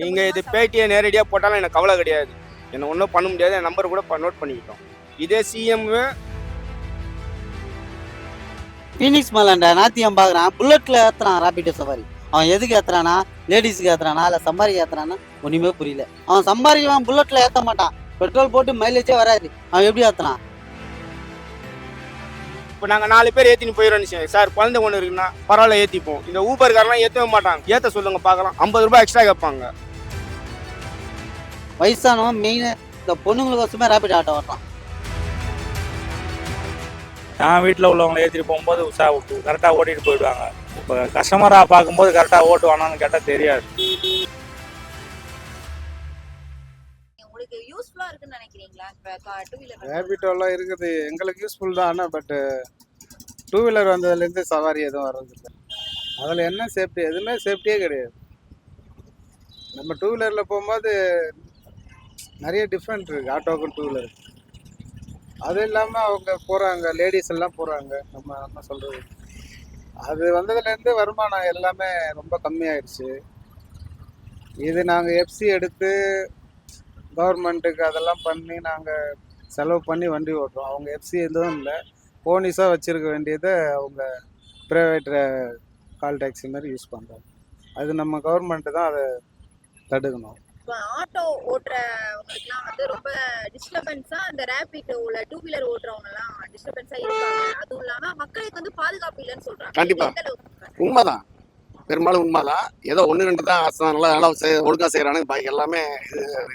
நீங்கள் இது பேட்டியை நேரடியாக போட்டாலும் எனக்கு கவலை கிடையாது. என்ன ஒன்றும் பண்ண முடியாது. என் நம்பர் கூட நோட் பண்ணிக்கிட்டோம். இதே சிஎம் ஃபீனிக்ஸ் மலண்ட நாத்தியம் பார்க்குறான் புல்லட்டில் ஏற்றுறான் ராபிடோ சவாரி அவன் எதுக்கு ஏற்றுறானா லேடிஸ்க்கு ஏற்றுறானா இல்லை சம்பாதிக்க ஏற்றுறானா ஒன்றுமே புரியல. அவன் சம்பாதிக்கவன் புல்லட்டில் ஏற்ற மாட்டான். பெட்ரோல் போட்டு மைலேஜே வராது. அவன் எப்படி ஏற்றுறான் இப்போ நாங்கள் நாலு பேர் ஏற்றின்னு போயிடணும் சார் குழந்தை ஒன்று இருக்குன்னா பரவாயில்ல ஏற்றிப்போம் இந்த ஊபர்காரெலாம் ஏற்றவே மாட்டாங்க. ஏற்ற சொல்லுங்க பார்க்கலாம் ஐம்பது ரூபாய் எக்ஸ்ட்ரா கேட்பாங்க. வயசானவன் மெயின் இந்த பொண்ணுங்களுக்கோசமே ராபிட் ஆட்டோ ஓட்டுறான் நான் வீட்டில் உள்ளவங்களை ஏற்றிட்டு போகும்போது கரெக்டாக ஓட்டிட்டு போயிடுவாங்க. இப்போ கஸ்டமராக பார்க்கும்போது கரெக்டாக ஓட்டுவானான்னு கேட்டால் தெரியாது. உங்களுக்கு யூஸ்ஃபுல்லா இருக்குன்னு நினைக்கிறீங்களா? இப்ப டூ வீலர் ரேபிட்டோலாம் இருக்குது. எங்களுக்கு யூஸ்ஃபுல் தான் ஆனால் பட்டு டூ வீலர் வந்ததுலேருந்து சவாரி எதுவும் வர்றதில்லை. அதில் என்ன சேஃப்டி எதுவுமே சேஃப்டியே கிடையாது. நம்ம டூ வீலரில் போகும்போது நிறைய டிஃப்ரெண்ட் இருக்குது ஆட்டோக்கும் டூ வீலர் அது இல்லாமல் அவங்க போகிறாங்க லேடிஸ் எல்லாம் போகிறாங்க நம்ம நம்ம சொல்கிறது அது வந்ததுலேருந்து வருமானம் எல்லாமே ரொம்ப கம்மியாயிடுச்சு இது நாங்கள் எஃப்சி எடுத்து கவர்மெண்ட்டுக்கு அதெல்லாம் பண்ணி நாங்கள் செலவு பண்ணி வண்டி ஓட்டுறோம். அவங்க எஃப்சி எதுவும் இல்லை. போனீஸாக வச்சுருக்க வேண்டியதை அவங்க ப்ரைவேட் கால் டாக்ஸி மாதிரி யூஸ் பண்ணுறாங்க அது நம்ம கவர்மெண்ட்டு தான் அதை தடுக்கணும். ஆட்டோ ஓட்டுறவங்களுக்குலாம் வந்து ரொம்ப டிஸ்டர்பன்ஸா அந்த ரேபிட்டோல டூ வீலர் ஓட்டுறவங்க எல்லாம் டிஸ்டர்பன்ஸா இருக்காங்க அதுவும் இல்லாம மக்களுக்கு வந்து பாதுகாப்பு இல்லைன்னு சொல்றாங்க. கண்டிப்பா. எந்த அளவுக்கு? உண்மைதான். பெரும்பாலும் உண்மைதான். ஏதோ ஒன்று ரெண்டு தான் அச- நல்லா நல்லா செய்- ஒழுங்கா செய்கிறானுங்க பாக்கி எல்லாமே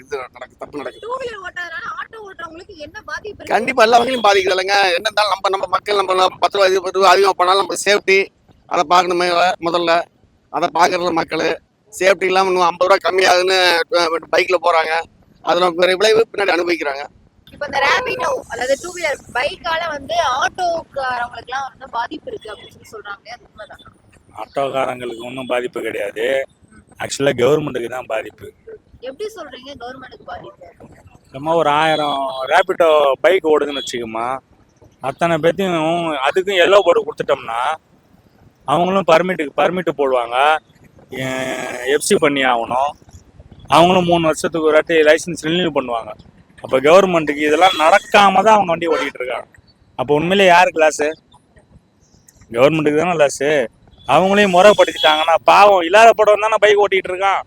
இது நடக்கு தப்பு நடக்குது டூ வீலர் ஓட்டாதனால ஆட்டோ ஓட்டுறவங்களுக்கு என்ன பாதிப்பு? கண்டிப்பாக எல்லா வகையிலும் பாதிக்குது இல்லைங்க. என்ன இருந்தாலும் நம்ம நம்ம மக்கள் நம்ம பத்து ரூபா இது பத்து ரூபா அதிகமாக பண்ணாலும் நம்ம சேஃப்டி அதை பார்க்கணுமே முதல்ல. அதை பார்க்குறதுல மக்கள். சேஃப்டி இல்லாமல் இன்னும் ஐம்பது ரூபா கம்மியாகுதுன்னு பைக்கில் போகிறாங்க அதில் பெரிய விளைவு பின்னாடி அனுபவிக்கிறாங்க. இப்ப இந்த ரேபிட்டோ அதாவது டூ வீலர் பைக்கால வந்து ஆட்டோக்காரவங்களுக்கு எல்லாம் வந்து பாதிப்பு இருக்கு அப்படின்னு சொல்லி சொல்றாங்க. ஆட்டோக்காரங்களுக்கு ஒன்றும் பாதிப்பு கிடையாது. ஆக்சுவலாக கவர்மெண்ட்டுக்கு தான் பாதிப்பு. எப்படி சொல்றீங்க கவர்மெண்ட்டுக்கு பாதிப்பு? நம்ம ஒரு ஆயிரம் ரேபிட்டோ பைக் ஓடுதுன்னு வச்சுக்கோமா அத்தனை பேர்த்தையும் அதுக்கும் எல்லோ போர்டு கொடுத்துட்டோம்னா அவங்களும் பர்மிட்டுக்கு பர்மிட்டு போடுவாங்க. எஃப்சி பண்ணி ஆகணும். அவங்களும் மூணு வருஷத்துக்கு ஒரு வாட்டி லைசன்ஸ் ரினியூ பண்ணுவாங்க. அப்போ கவர்மெண்ட்டுக்கு இதெல்லாம் நடக்காம தான் அவங்க வண்டி ஓட்டிகிட்டு இருக்காங்க. அப்போ உண்மையிலே யார் கிளாஸு கவர்மெண்ட்டுக்கு தானே லாஸு அவங்களையும் முறைப்படுத்திட்டாங்கன்னா பாவம் இல்லாத படம் தானே பைக் ஓட்டிகிட்டு இருக்கான்.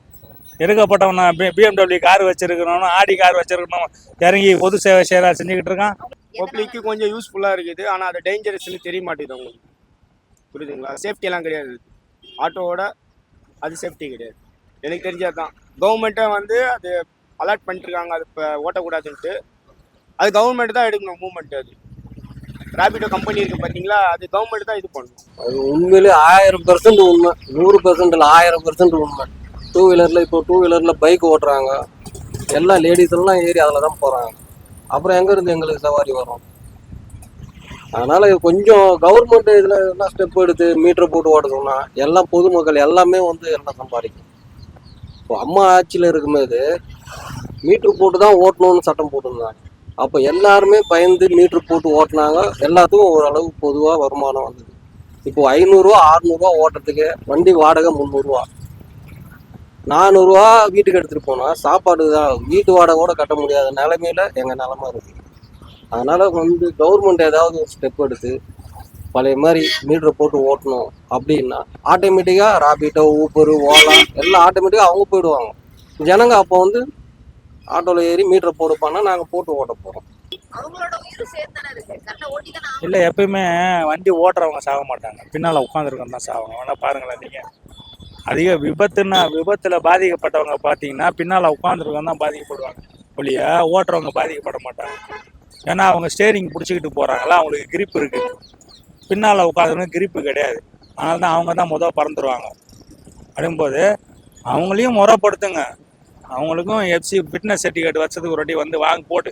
இருக்கப்பட்டவன் பிஎம்டபிள்யூ கார் வச்சிருக்கணும் ஆடி கார் வச்சிருக்கணும் இறங்கி பொது சேவை செயலாக செஞ்சுக்கிட்டு இருக்கான். பப்ளிக்கு கொஞ்சம் யூஸ்ஃபுல்லாக இருக்குது. ஆனால் அது டேஞ்சரஸ்னு தெரிய மாட்டேங்குது அவங்களுக்கு. புரியுதுங்களா? சேஃப்டியெல்லாம் கிடையாது. ஆட்டோவோட அது சேஃப்டி கிடையாது. எனக்கு தெரிஞ்சது தான் கவர்மெண்ட்டை வந்து அது அலர்ட் பண்ணிட்டுருக்காங்க அது இப்போ ஓட்டக்கூடாதுன்ட்டு அது கவர்மெண்ட் தான் எடுக்கணும் மூவ்மெண்ட் அது. ராபிடோ கம்பெனி இருக்குது பார்த்தீங்களா அது கவர்மெண்ட் தான் இது பண்ணணும். அது உண்மையிலே ஆயிரம் பெர்சன்ட் உண்மை. நூறு பெர்சன்ட் இல்லை ஆயிரம் பெர்சன்ட் உண்மை. டூ வீலரில் இப்போ டூ வீலரில் பைக் ஓட்டுறாங்க. எல்லா லேடிஸ் எல்லாம் ஏறி அதில் தான் போகிறாங்க அப்புறம் எங்கேருந்து எங்களுக்கு சவாரி வரும்? அதனால் கொஞ்சம் கவர்மெண்ட் இதில் எல்லாம் ஸ்டெப் எடுத்து மீட்டர் போட்டு ஓட்ட எல்லாம் பொதுமக்கள் எல்லாமே வந்து எல்லாம் சம்பாதிக்கும் இப்போ அம்மா ஆட்சியில் இருக்கும்போது மீட்ரு போட்டு தான் ஓட்டணும்னு சட்டம் போட்டிருந்தாங்க. அப்போ எல்லாருமே பயந்து மீட்ரு போட்டு ஓட்டினாங்க. எல்லாத்துக்கும் ஓரளவு பொதுவாக வருமானம் வந்தது. இப்போ ஐநூறுரூவா அறநூறுவா ஓட்டுறதுக்கு வண்டி வாடகை முந்நூறுரூவா நானூறுரூவா வீட்டுக்கு எடுத்துகிட்டு போனால் சாப்பாடு தான் வீட்டு வாடகை கூட கட்ட முடியாத நிலமையில எங்கள் நிலமா இருக்குது அதனால் வந்து கவர்மெண்ட் ஏதாவது ஒரு ஸ்டெப் எடுத்து பழைய மாதிரி மீட்டரை போட்டு ஓட்டணும் அப்படின்னா ஆட்டோமேட்டிக்காக ராபிட்டோ ஊப்பர் ஓலா எல்லாம் ஆட்டோமேட்டிக்காக அவங்க போயிடுவாங்க. ஜனங்க அப்போ வந்து ஆட்டோவில் ஏறி மீட்டரை போடுப்பான்னா நாங்கள் போட்டு ஓட்ட போகிறோம். இல்லை எப்பயுமே வண்டி ஓட்டுறவங்க சாக மாட்டாங்க. பின்னால் உட்காந்துருக்கவங்க தான் சாவாங்க வேணா பாருங்களேன் நீங்கள் அதிக விபத்துன்னா விபத்தில் பாதிக்கப்பட்டவங்க பார்த்தீங்கன்னா பின்னால் உட்காந்துருக்கவங்க தான் பாதிக்கப்படுவாங்க. ஒழிய ஓட்டுறவங்க பாதிக்கப்பட மாட்டாங்க. ஏன்னா அவங்க ஸ்டேரிங் பிடிச்சிக்கிட்டு போகிறாங்களா அவங்களுக்கு கிரிப் இருக்குது பின்னால் உட்காந்துருக்க கிரிப்பு கிடையாது. அதனால தான் அவங்க தான் முதல் பறந்துருவாங்க. அப்படிங்கும்போது அவங்களையும் முறைப்படுத்துங்க. அவங்களுக்கும் எஃப்சி ஃபிட்னஸ் சர்டிஃபிகேட் வச்சதுக்கு ஒரு வாட்டி வந்து வாங்க போட்டு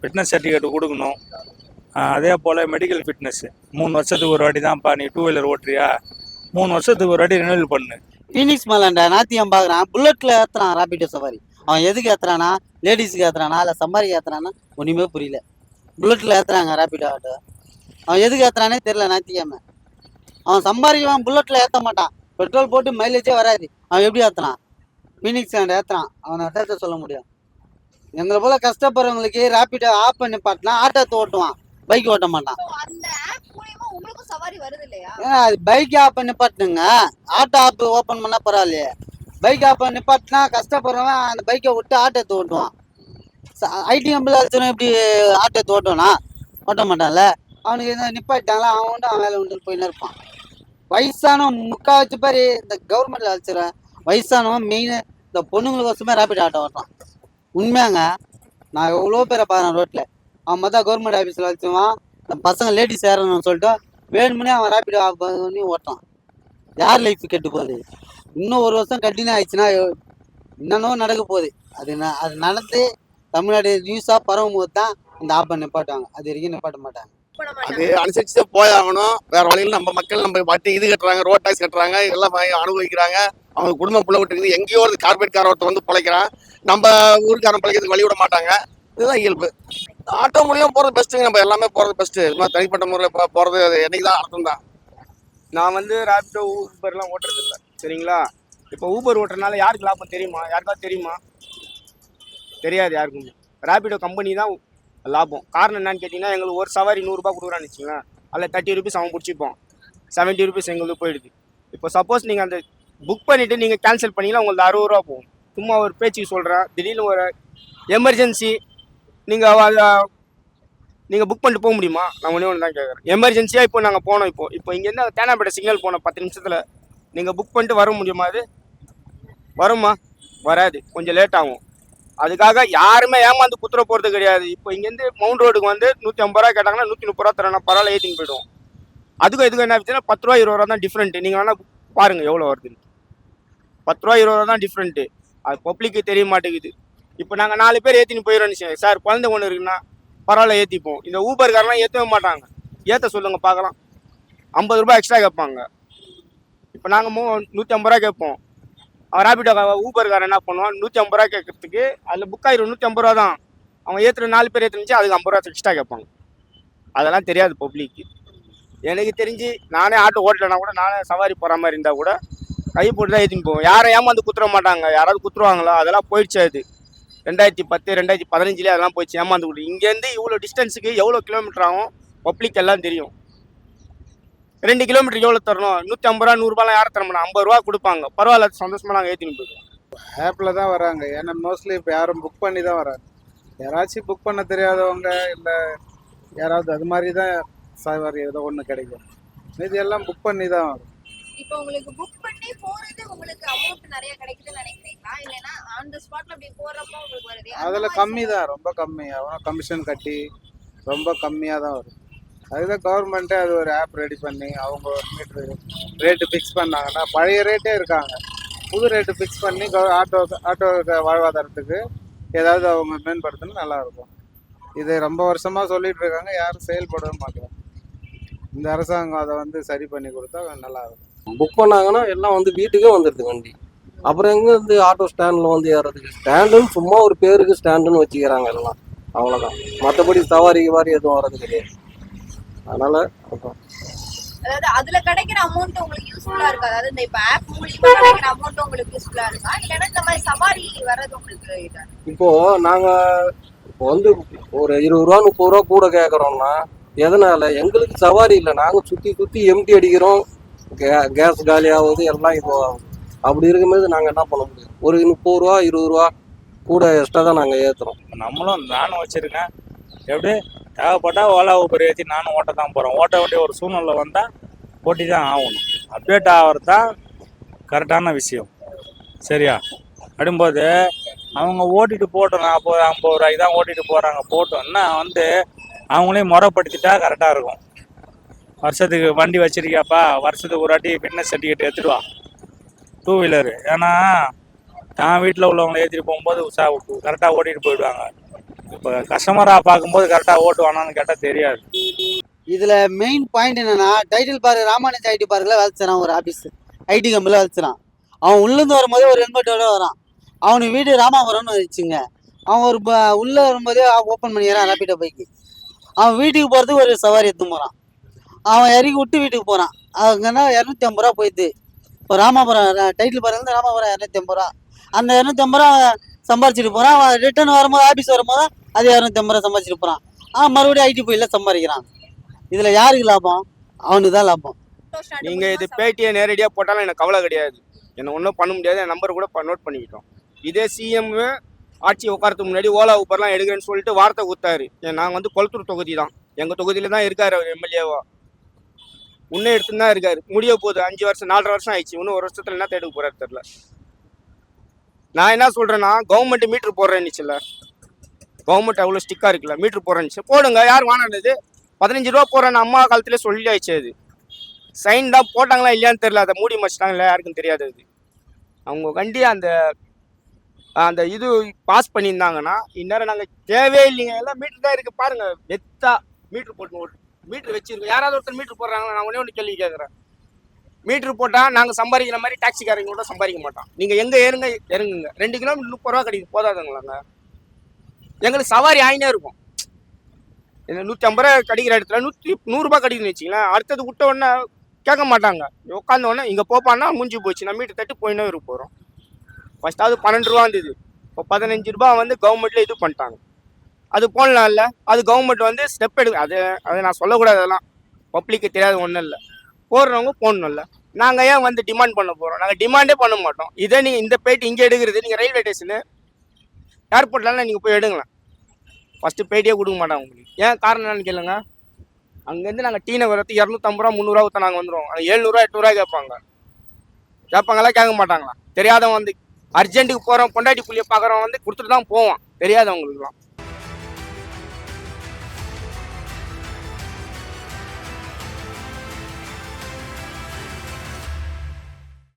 ஃபிட்னஸ் சர்டிஃபிகேட் கொடுக்கணும். அதே போல் மெடிக்கல் ஃபிட்னஸ்ஸு மூணு வருஷத்துக்கு ஒரு வாட்டி தான்ப்பா நீ டூ வீலர் ஓட்டுறியா? மூணு வருஷத்துக்கு ஒரு வாட்டி ரினியூவல் பண்ணு. ஃபீனிக்ஸ் மலண்ட நாத்தியம் பார்க்குறான் புல்லட்டில் ஏற்றுறான் ராபிடோ சவாரி அவன் எதுக்கு ஏற்றுறானா லேடிஸ்க்கு ஏற்றுறானா இல்லை சம்பாதிக்க ஏற்றுறானா ஒன்றுமே புரியல. புல்லட்டில் ஏற்றுறாங்க ராபிடோ ஆட்டோ. அவன் எதுக்கு ஏற்றுறானே தெரில நாத்தியம்ம அவன் சம்பாதிக்கவன் புல்லட்டில் ஏற்ற மாட்டான். பெட்ரோல் போட்டு மைலேஜே வராது. அவன் எப்படி ஏற்றுறான் ஃபீனிக்ஸ் ஆண்ட் ஏத்துறான். அவனை அட்டத்தை சொல்ல முடியும். எங்களை போல கஷ்டப்படுறவங்களுக்கு ரேப்பிடோ ஆப் பண்ணி பாட்டினா ஆட்டோத்தை ஓட்டுவான். பைக் ஓட்ட மாட்டான். அது பைக் ஆப் பண்ணி பாட்டுங்க. ஆட்டோ ஆப் ஓப்பன் பண்ணா பரவாயில்லையே. பைக் அப்போ நிப்பாட்டினா கஷ்டப்படுறவன் அந்த பைக்கை விட்டு ஆட்டோத்தை ஓட்டுவான் ஐடி கம்பெனியில் இப்படி ஆட்டோத்தை ஓட்டுவானா ஓட்ட மாட்டான்ல. அவனுக்கு என்ன நிப்பாட்டாங்களா அவன் உண்டு அவன் வேலை உண்டு போயின்னு இருப்பான். வயசானவன் முக்கால்வாசி பேர் இந்த கவர்மெண்ட்டில் அழைச்சிடுறேன் வயசானவன் மெயின் இந்த பொண்ணுங்களுக்கோசமே ரேபிட் ஆட்டோ ஓட்டுறான். உண்மையாங்க நான் எவ்வளோ பேரை பார்க்குறேன் ரோட்டில் அவன் பார்த்தா கவர்மெண்ட் ஆஃபீஸில் வச்சுவான் இந்த பசங்க லேடிஸ் ஏறணும்னு சொல்லிட்டு வேணுமுனே அவன் ரேபிட் ஆஃப் பண்ணி ஓட்டான் யார் லைஃப் கெட்டு போகுது? இன்னும் ஒரு வருஷம் கண்டினியூ ஆயிடுச்சுன்னா என்னென்னோ நடக்க போகுது. அது ந- அது நடந்து தமிழ்நாடு நியூஸாக பரவும் போது தான் இந்த ஆப்பை நிப்பாட்டுவாங்க. அது வரைக்கும் நிப்பாட்ட மாட்டாங்க. அது அனுசரிச்சு போய் ஆகணும். வேற வழியில் நம்ம மக்கள் நம்ம வட்டி இது கட்டுறாங்க ரோட் டாக்ஸ் கட்டுறாங்க எல்லாம் வாங்கி அனுபவிக்கிறாங்க. அவங்க குடும்பம் புள்ள விட்டுருக்குது எங்கேயோ ஒரு கார்பரேட் கார ஒருத்தர் வந்து பிழைக்கிறான். நம்ம ஊருக்காரன் பிழைக்கிறதுக்கு வழி விட மாட்டாங்க. இதுதான் இயல்பு. ஆட்டோ மூலியம் போறது பெஸ்ட்டுங்க நம்ம எல்லாமே போறது பெஸ்ட் இது மாதிரி தனிப்பட்ட முறையில் போ- போறது அது என்னைக்கு தான் அர்த்தம் தான் நான் வந்து ரேபிடோ ஊபர்லாம் ஓட்டுறது இல்லை சரிங்களா? இப்போ ஊபர் ஓட்டுறதுனால யாருக்கு லாபம் தெரியுமா? யாருக்காவது தெரியுமா? தெரியாது யாருக்கும். ரேபிடோ கம்பெனி தான் லாபம். காரணம் என்னன்னு கேட்டிங்கன்னா எங்களுக்கு ஒரு சவாரி நூறுரூபா கொடுக்குறான்னு வச்சுங்களேன் அதில் தேர்ட்டி ருபீஸ் அவன் பிடிச்சிப்போம் செவன்ட்டி ருபீஸ் எங்களுக்கு போயிடுது. இப்போ சப்போஸ் நீங்கள் அந்த புக் பண்ணிவிட்டு நீங்கள் கேன்சல் பண்ணீங்கன்னா உங்களுக்கு அறுபது ரூபா போகும். சும்மா ஒரு பேச்சுக்கு சொல்கிறேன் திடீர்னு ஒரு எமர்ஜென்சி நீங்கள் நீங்கள் புக் பண்ணிட்டு போக முடியுமா? நான் ஒன்றே ஒன்று தான் கேட்குறேன் எமர்ஜென்சியாக இப்போ நாங்கள் போனோம் இப்போ. இப்போ இங்கேருந்து தேனாப்பேட்டை சிக்னல் போனோம் பத்து நிமிஷத்தில் நீங்கள் புக் பண்ணிட்டு வர முடியுமா அது வருமா வராது. கொஞ்சம் லேட் ஆகும். அதுக்காக யாருமே ஏமாந்து குத்துற போகிறது கிடையாது. இப்போ இங்கேருந்து மவுண்ட் ரோடுக்கு வந்து நூற்றி ஐம்பது ரூபா கேட்டாங்கன்னா நூற்றி முப்பது ரூபா தரேன் பரவாயில்ல ஏற்றின்னு போயிடுவோம். அதுக்கும் இதுக்கும் என்ன ஆச்சுன்னா பத்து ரூபா இருபது ரூபா தான் டிஃப்ரெண்ட்டு நீங்கள் வேணால் பாருங்கள் எவ்வளோ வருதுன்னு. பத்து ரூபா இருபது ரூபா தான் டிஃப்ரெண்ட்டு அது பப்ளிக்கு தெரிய மாட்டேங்குது. இப்போ நாங்கள் நாலு பேர் ஏற்றின்னு போயிடுறோம் சார் குழந்தை ஒன்று இருக்குன்னா பரவாயில்ல ஏற்றிப்போம் இந்த ஊபர்காரெலாம் ஏற்றவே மாட்டாங்க. ஏற்ற சொல்லுங்கள் பார்க்கலாம். ஐம்பது ரூபாய் எக்ஸ்ட்ரா கேட்பாங்க. இப்போ நாங்கள் மூ நூற்றி ஐம்பது ரூபா கேட்போம். அவன் ரேபிடோ ஊபர்காரன் என்ன பண்ணுவான்? நூற்றி ஐம்பது ரூபா கேட்கறதுக்கு அதில் புக் ஆயிரும். நூற்றி ஐம்பது ரூபா தான். அவன் ஏற்றுற நாலு பேர் ஏற்றுனுச்சு அதுக்கு ஐம்பது ரூபா எக்ஸ்ட்ரா கேட்பாங்க. அதெல்லாம் தெரியாது பப்ளிக்கு எனக்கு தெரிஞ்சு நானே ஆட்டோ ஓட்டலைன்னா கூட நானே சவாரி போகிற மாதிரி இருந்தால் கூட கை போட்டு தான் ஏற்றின்னு போவோம் யாரும் ஏமாந்து குத்துற மாட்டாங்க. யாராவது குத்துருவாங்களா? அதெல்லாம் போயிடுச்சு அது. ரெண்டாயிரத்தி பத்து ரெண்டாயிரத்தி பதினஞ்சுலேயே அதெல்லாம் போயிடுச்சு. ஏமாந்து கொடுத்து. இங்கேருந்து இவ்வளோ டிஸ்டன்ஸுக்கு எவ்வளோ கிலோமீட்டர் ஆகும்? பப்ளிக் எல்லாம் தெரியும். ரெண்டு கிலோமீட்டருக்கு எவ்வளோ தரணும்? நூற்றி ஐம்பது ரூபா நூறுரூபாலாம் யாரும் தர மாட்டாங்க ஐம்பது ரூபா கொடுப்பாங்க. பரவாயில்ல சந்தோஷமா நாங்கள் ஏற்றின்னு போயிடுவோம். ஆப்பில் தான் வராங்க. ஏன்னா மோஸ்ட்லி இப்போ யாரும் புக் பண்ணி தான் வராங்க. யாராச்சும் புக் பண்ண தெரியாதவங்க இல்லை யாராவது அது மாதிரி தான் சவாரி ஏதோ ஒன்று கிடைக்கும். இது எல்லாம் புக் பண்ணி தான் வரும். இப்போ உங்களுக்கு புக் பண்ணி போறது உங்களுக்கு அமௌண்ட் நிறைய கிடைக்குதுன்னு நினைக்கிறீங்களா? இல்லைன்னா ஆன் த ஸ்பாட்ல அப்படி போறப்போ உங்களுக்கு வருது? அதில் கம்மி தான் ரொம்ப கம்மி அவன் கமிஷன் கட்டி ரொம்ப கம்மியாக தான் வரும். அதுதான் கவர்மெண்ட்டே அது ஒரு ஆப் ரெடி பண்ணி அவங்க ஒரு மீட்ரு ரேட்டு ஃபிக்ஸ் பண்ணாங்கன்னா பழைய ரேட்டே இருக்காங்க. புது ரேட்டு ஃபிக்ஸ் பண்ணி ஆட்டோ ஆட்டோ வாழ்வாதாரத்துக்கு ஏதாவது அவங்க மேம்படுத்தினா நல்லாயிருக்கும். இது ரொம்ப வருஷமாக சொல்லிட்டு இருக்காங்க யாரும் செயல்படவே மாட்டாங்க. இந்த அரசாங்கம் அதை வந்து சரி பண்ணி கொடுத்தா நல்லா இருக்கும் புக் பண்ணாங்கன்னா எல்லாம் வந்து வீட்டுக்கே வந்துடுது வண்டி. அப்புறம் எங்கே வந்து ஆட்டோ ஸ்டாண்டில் வந்து ஏறதுக்கு ஸ்டாண்டுன்னு சும்மா ஒரு பேருக்கு ஸ்டாண்டுன்னு வச்சுக்கிறாங்க எல்லாம். அவ்வளோதான் மற்றபடி சவாரி வாரி எதுவும் வர்றது கிடையாது. அதனால அதாவது அதுல கிடைக்கிற அமௌண்ட் உங்களுக்கு யூஸ்ஃபுல்லா இருக்கு? அதாவது இந்த இப்ப ஆப் மூலியமா கிடைக்கிற அமௌண்ட் உங்களுக்கு யூஸ்ஃபுல்லா இருக்கா? இல்லைன்னா இந்த மாதிரி சவாரி வர்றது உங்களுக்கு இதா? இப்போ நாங்க இப்போ வந்து ஒரு இருபது ரூபா முப்பது ரூபா கூட கேட்குறோம்னா எதனால? எங்களுக்கு சவாரி இல்லை. நாங்கள் சுற்றி சுற்றி எம்டி அடிக்கிறோம். கே கேஸ் காலி ஆகுது எல்லாம் இப்போ அப்படி இருக்கும்போது நாங்கள் என்ன பண்ண முடியும்? ஒரு முப்பது ரூபா இருபது ரூபா கூட எக்ஸ்ட்ரா தான் நாங்கள் ஏற்றுறோம் நம்மளும் நானும் வச்சிருக்கேன். எப்படி? தேவைப்பட்டால் ஓலா ஊபர் ஏற்றி நானும் ஓட்ட தான் போகிறேன் ஓட்ட வேண்டிய ஒரு சூழ்நிலை வந்தால் ஓட்டி தான் ஆகணும். அப்டேட் ஆகிறது தான் கரெக்டான விஷயம். சரியா? அப்படிம்போது அவங்க ஓட்டிட்டு போட்டோம் நாற்பது ஐம்பது ரூபாய்க்கு தான் ஓட்டிட்டு போகிறாங்க போட்டோம்னா வந்து அவங்களையும் முறைப்படுத்திட்டா கரெக்டாக இருக்கும். வருஷத்துக்கு வண்டி வச்சிருக்கியாப்பா? வருஷத்துக்கு ஒரு வாட்டி ஃபிட்னஸ் சர்டிஃபிகேட் எடுத்துட்டு வா. டூ வீலரு ஏன்னா தான் வீட்டில் உள்ளவங்களை ஏற்றிட்டு போகும்போது உஷா கரெக்டாக ஓட்டிகிட்டு போயிடுவாங்க. இப்போ கஸ்டமராக பார்க்கும்போது கரெக்டாக ஓட்டுவானான்னு கேட்டால் தெரியாது. இதில் மெயின் பாயிண்ட் என்னென்னா டைட்டில் பார்க் ராமானுஜ் ஐடி பார்க்கில் வேலை செய்றான் ஒரு ஆஃபீஸ் ஐடி கம்பெனியில் வேலை அவன் உள்ளேருந்து வரும்போதே ஒரு ஹெல்மெட்டோட வரான். அவனுக்கு வீடு ராமாபுரம்னு வச்சுங்க அவன் ஒரு ப- வரும்போதே ஓப்பன் பண்ணிடுறான் ரேபிடோ பைக்கு அவன் வீட்டுக்கு போகிறதுக்கு ஒரு சவாரி எடுத்து போகிறான் அவன் இறக்கி விட்டு வீட்டுக்கு போகிறான் அங்கன்னா இரநூத்தி ஐம்பது ரூபா போயிடுது இப்போ ராமாபுரம் டைட்டில் பார்க்கல ராமாபுரம் இரநூத்தி ஐம்பது ரூபா. அந்த இரநூத்தம்பது ரூபா சம்பாரிச்சிட்டு போகிறான் ரிட்டர்ன் வரும்போது ஆஃபீஸ் வரும்போது அது யாரும் ரூபா சம்பாதிச்சுட்டு போகிறான் ஆ மறுபடியும் ஐடி போயில் சம்பாதிக்கிறான். இதில் யாருக்கு லாபம்? அவனுக்கு தான் லாபம். நீங்கள் இது பேட்டியை நேரடியா போட்டாலும் எனக்கு கவலை கிடையாது. என்ன ஒன்றும் பண்ண முடியாது. என் நம்பர் கூட நோட் பண்ணிக்கிட்டோம். இதே சிஎம் ஆட்சி உட்காரத்துக்கு முன்னாடி ஓலா ஊப்பர்லாம் எடுக்கிறேன்னு சொல்லிட்டு வார்த்தை கொடுத்தாரு. நாங்கள் வந்து கொளத்தூர் தொகுதி தான். எங்கள் தொகுதியில தான் இருக்காரு அவர் எம்எல்ஏவா இன்னும் எடுத்துன்னு தான் இருக்காரு. முடிய போகுது. அஞ்சு வருஷம் நாலரை வருஷம் ஆயிடுச்சு. இன்னும் ஒரு வருஷத்துல என்ன தேடுக்க போறாரு தெரியல. நான் என்ன சொல்றேன்னா கவர்மெண்ட் மீட்டர் போடுறேன்னுச்சுல கவர்மெண்ட் அவ்வளோ ஸ்டிக்காக இருக்குல்ல மீட்டர் போகிறேன்னு போடுங்க யார் வாங்கினது? பதினஞ்சு ரூபா போடுறேன்னு அம்மா காலத்திலே சொல்லி ஆயிடுச்சு அது. சைன் தான் போட்டாங்களா இல்லையான்னு தெரியல. அதை மூடி மச்சிட்டாங்களா யாருக்கும் தெரியாது அது. அவங்க கண்டி அந்த அந்த இது பாஸ் பண்ணியிருந்தாங்கன்னா இந்நேரம் நாங்கள் தேவையே இல்லைங்க. எல்லாம் மீட்ரு தான் இருக்குது பாருங்கள் வெத்தா மீட்ரு போட்டு ஒரு மீட்டர் யாராவது ஒருத்தர் மீட்ரு போடுறாங்களா? நான் ஒன்றே ஒன்று கேள்வி கேட்குறேன் மீட்ரு போட்டால் நாங்கள் சம்பாதிக்கிற மாதிரி டாக்ஸிக்காரங்க கூட சம்பாதிக்க மாட்டோம். நீங்கள் எங்கே ஏறுங்க இறங்குங்க. ரெண்டு கிலோமீட்டர் முப்பது ரூபா கிடைக்கும் போதாதுங்களாங்க? எங்களுக்கு சவாரி ஆயினே இருக்கும். நூற்றி ஐம்பது ரூபா கிடைக்கிற இடத்துல நூற்றி நூறுரூபா கிடைக்குதுன்னு வச்சிங்களேன் அடுத்தது விட்ட உடனே கேட்க மாட்டாங்க. உட்காந்த உடனே இங்கே போப்பான்னா முடிஞ்சு போச்சு. நம்ம மீட்டர் தட்டு போயினே இருக்க போகிறோம் ஃபஸ்ட்டாவது பன்னெண்டு ரூபா இருந்தது இப்போ பதினஞ்சு ரூபா வந்து கவர்மெண்ட்டில் இது பண்ணிட்டாங்க. அது போடலாம் இல்லை அது கவர்மெண்ட் வந்து ஸ்டெப் எடு அது அதை நான் சொல்லக்கூடாது அதெல்லாம். பப்ளிக்கு தெரியாது ஒன்றும் இல்லை. போடுறவங்க போடணும்ல. நாங்கள் ஏன் வந்து டிமாண்ட் பண்ண போகிறோம் நாங்கள் டிமாண்டே பண்ண மாட்டோம். இதே நீங்கள் இந்த பேட்டி இங்கே எடுக்கிறது நீங்கள் ரயில்வே ஸ்டேஷனு ஏர்போர்ட்லாம் நீங்கள் போய் எடுங்களேன். ஃபஸ்ட்டு பேட்டியே கொடுக்க மாட்டாங்க உங்களுக்கு. ஏன் காரணம் என்னன்னு கேளுங்க. அங்கேருந்து நாங்கள் டீ வரத்து இரநூத்தம்பது ரூபா முந்நூறுரூவா ஊற்ற நாங்கள் வந்துடுவோம் எழுநூறுவா எட்நூறுவா கேட்பாங்க. கேட்பாங்களா கேட்க மாட்டாங்களா? தெரியாதவன் வந்து அர்ஜென்ட்டுக்கு போகிறோம் பொண்டாட்டி புள்ளியை பார்க்குறவன் வந்து கொடுத்துட்டு தான் போவான். தெரியாதவங்களுக்குலாம்.